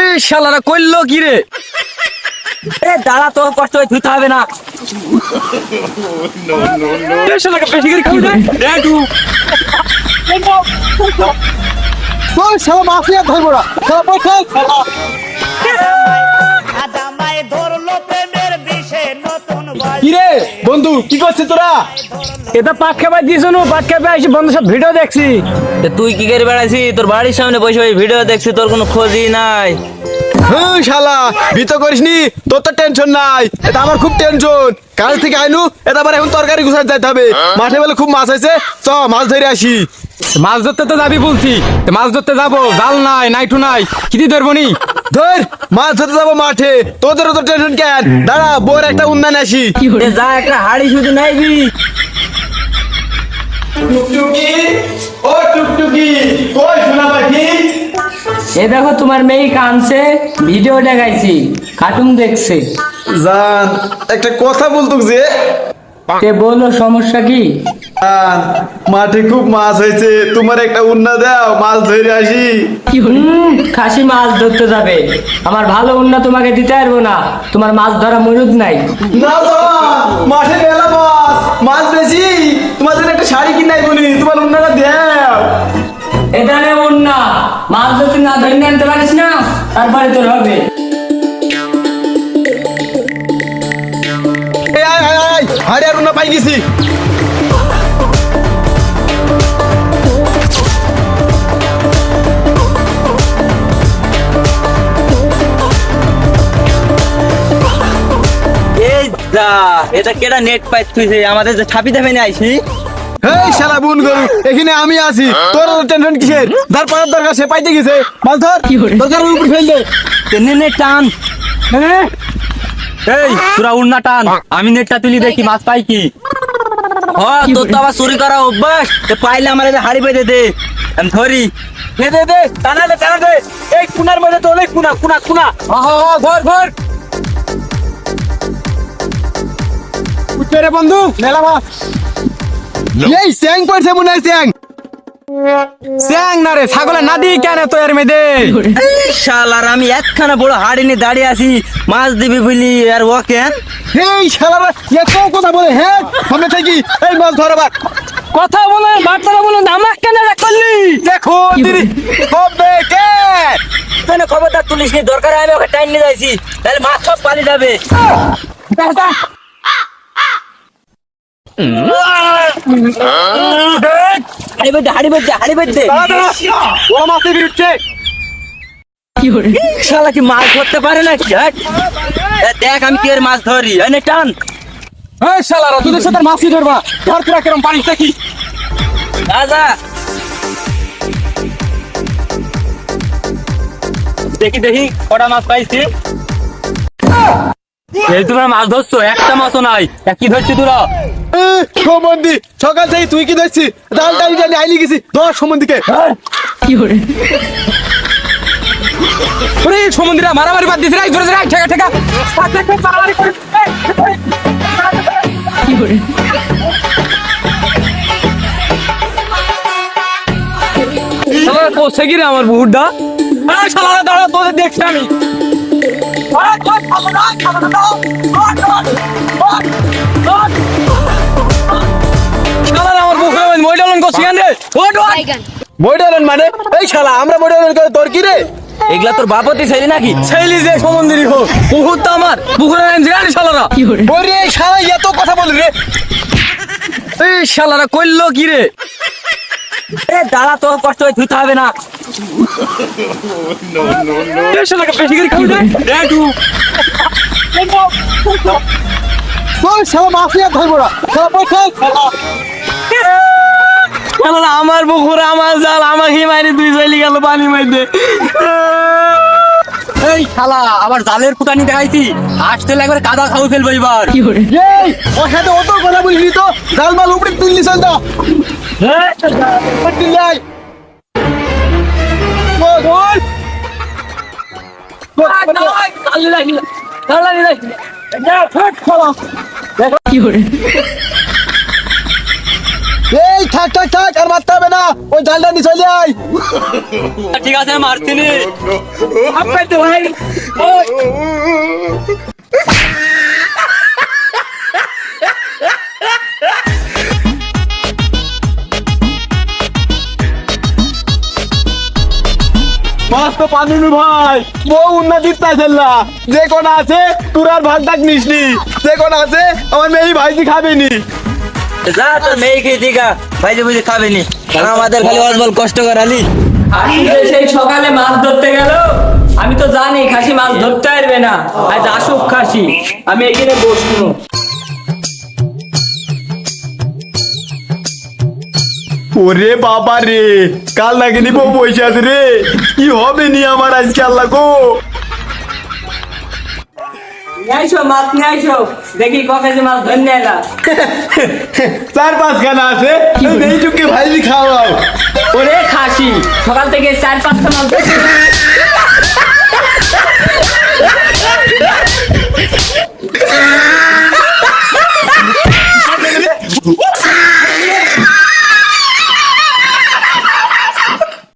এই শালারা কইলো কি রে? এ দাঁড়া তোর কষ্ট হয়ে ধুতে হবে না। এই শালাকে বেশি করে খাবি না। একটু ওই শালা মাফিয়া ধরবো না। শালা পয়সা জামাই ধরলো প্রেমের বিষে নতুন বয়স কি রে বন্ধু কি করছিস তোরা? এটা পাক খেপাই দিয়েছ নু পাক খেপাই আসি বন্ধু সব ভিডিও দেখছি। তুই কি করে বেড়াইছি তোর বাড়ির সামনে বসে ভিডিও দেখছি তোর কোনো খোঁজই নাই। হ্যাঁ শালা বিত করিসনি তোর তো টেনশন নাই এটা আমার খুব টেনশন কাল থেকে আইনু এটা আবার এখন তরকারি গুছাতে যাইতে হবে। মাঠে বলে খুব মাছ হয়েছে চ মাছ ধরে আসি। মাছ ধরতে তো যাবি বলছি মাছ ধরতে যাব জাল নাই নাইটু নাই কি দিয়ে ধরবো নি? ধর মাছ ধরতে যাব মাঠে তোদের তো টেনশন কেন? দাঁড়া বোর একটা উন্নয়ন আসি। যা একটা হাড়ি শুধু নাইবি। টুকটুকি ও টুকটুকি কই এই দেখো তোমার মেয়ে কানছে ভিডিও দেখাইছি কার্টুন দেখছে। জান একটা কথা বলতো যে। তে বলো সমস্যা কি? জান, মাঠে খুব মাছ হয়েছে তোমার একটা উন্না দাও মাছ ধরে আসি। হুম, খাসি মাছ ধরতে যাবে। আমার ভালো উন্না তোমাকে দিতে পারব না তোমার মাছ ধরা মনুদ নাই। না জান, মাঠে মেলা মাছ মাছ বেশি। তোমার জন্য একটা শাড়ি কিনাই বলি তোমার উন্নাটা দাও। এখানে মাছ না ধরে নিয়ে আনতে পারিস না তারপরে তোর হবে। আর পাই গেছি। এটা কেডা নেট পাইছ তুইছে আমাদের যে ছাপি দেবে না আইছি। এই শালা বুন গরু এখানে আমি আছি। তোর টেনশন কিসের? যার পাওয়ার দরকার সে পাইতে গেছে। মাছ ধর দরকার উপর ফেল দে। নে টান। নে, নে, নে। এই তোরা উন্না টান। আমি নেটটা তুলি দেখি মাছ পাই কি? হ তোর তো আবার চুরি করা অভ্যাস। তো পাইলে আমার হাড়ি বেঁধে দে। আমি ধরি। দে দে দে টানা দে টানা দে। এই কুনার মধ্যে তো অনেক কুনা কুনা কুনা। হ হ হ ঘর ঘর উঠে রে বন্ধু মেলা মাছ। এই স্যাং পড়ছে মনে হয় স্যাং। স্যাং না রে ছাগলে না দিই কেন তো এর এই শালার আমি একখানা বড় হাড়ি নিয়ে দাঁড়িয়ে আছি মাছ দিবি বলি আর ও কেন? এই শালারা এত কথা বলে হ্যাঁ? সামনে থেকে এই মাছ ধরবার কথা বলে বার্তাটা বলে আমাকে কেন করলি? দেখো দিদি হবে কে? কেন খবরদার তুলিস নি? দরকার আমি ওকে টাইম নিয়ে যাইছি। তাহলে মাছ সব পালি যাবে হাড়ি বেঁধে হাড়ি বেঁধে হাড়ি বেঁধে ও মাছের বিরুদ্ধে শালা কি মাছ ধরতে পারে দেখ আমি কি মাছ ধরি টান শালারা তোদের সাথে মাছি ধরবা ধর পুরা কেরম পানিস দেখি রাজা দেখি দেখি, কটা মাছ পাইছি। এই তোমরা মাছ ধরছো একটা মাছও নাই। কি ধরছি তোরা? সম্বন্ধি সকাল থেকে তুই কি ধরছিস? ডাল ডাল ডাল আইলি গেছি। ধর সম্বন্ধীকে। ওরে সমুদ্রে মারামারি বাদ দিছে রাই ধরে রাই ঠেকা ঠেকা। মারামারি করে। শালা কোসে গিরে আমার বুহুডা আরে শালা দাঁড়া তোদের দেখছি আমি। মডেলন মানে? এই শালা আমরা মডেলন করে তোর কি রে? এগুলা তোর বাপতি ছেলে নাকি? ছেলি যে সমন্দিরই হোক বহুত তো আমার। পুকুরের নাম জানি শালারা। ওরে শালা এত কথা বলি রে। এই শালারা কইলো কি রে? দাঁড়া তো কষ্ট হয়ে ধুতে হবে না। বেশি করে খাবি আমার পুকুর আমার জাল আমাকে মারি দুই চলি গেল পানি মাইতে এই শালা আবার জালের ফুটানি দেখাইছি। আসতে লাগবে কাদা খাও ফেলব এবার। এই ওর সাথে অত কথা বলিনি তো? জাল মাল উপরে তুললি চল তো তুললি আয় বল, বল। বল, বল। এই থাক থাক থাক আর মারতে হবে না ওই জালটা নিয়ে চলে আয় ঠিক আছে মারতিনি আপনার তো ভাই পানুনি ভাই। বউ উন্নতি চাইছেন যে কোন আছে তোর আর ভাগ ডাক নিসনি যে কোন আছে আমার মেয়ে ভাইজি খাবেনি। যা তোর মেয়েকে দিগা ভাই যে বুঝে খাবে নি আমাদের খালি অজবল কষ্ট করালি যে সেই সকালে মাছ ধরতে গেল আমি তো জানি খাসি মাছ ধরতে পারবে না। আজ আসুক খাসি আমি এখানে বসবো। ওরে বাবা রে কাল নাকি বউ বসে আছে রে। কি হবে নি আমার আজকে আল্লাহ গো? চার পাঁচ খানা আছে। ভাইজি খাওয়াও। ওরে খাসি সকাল থেকে চার পাঁচটা মাছ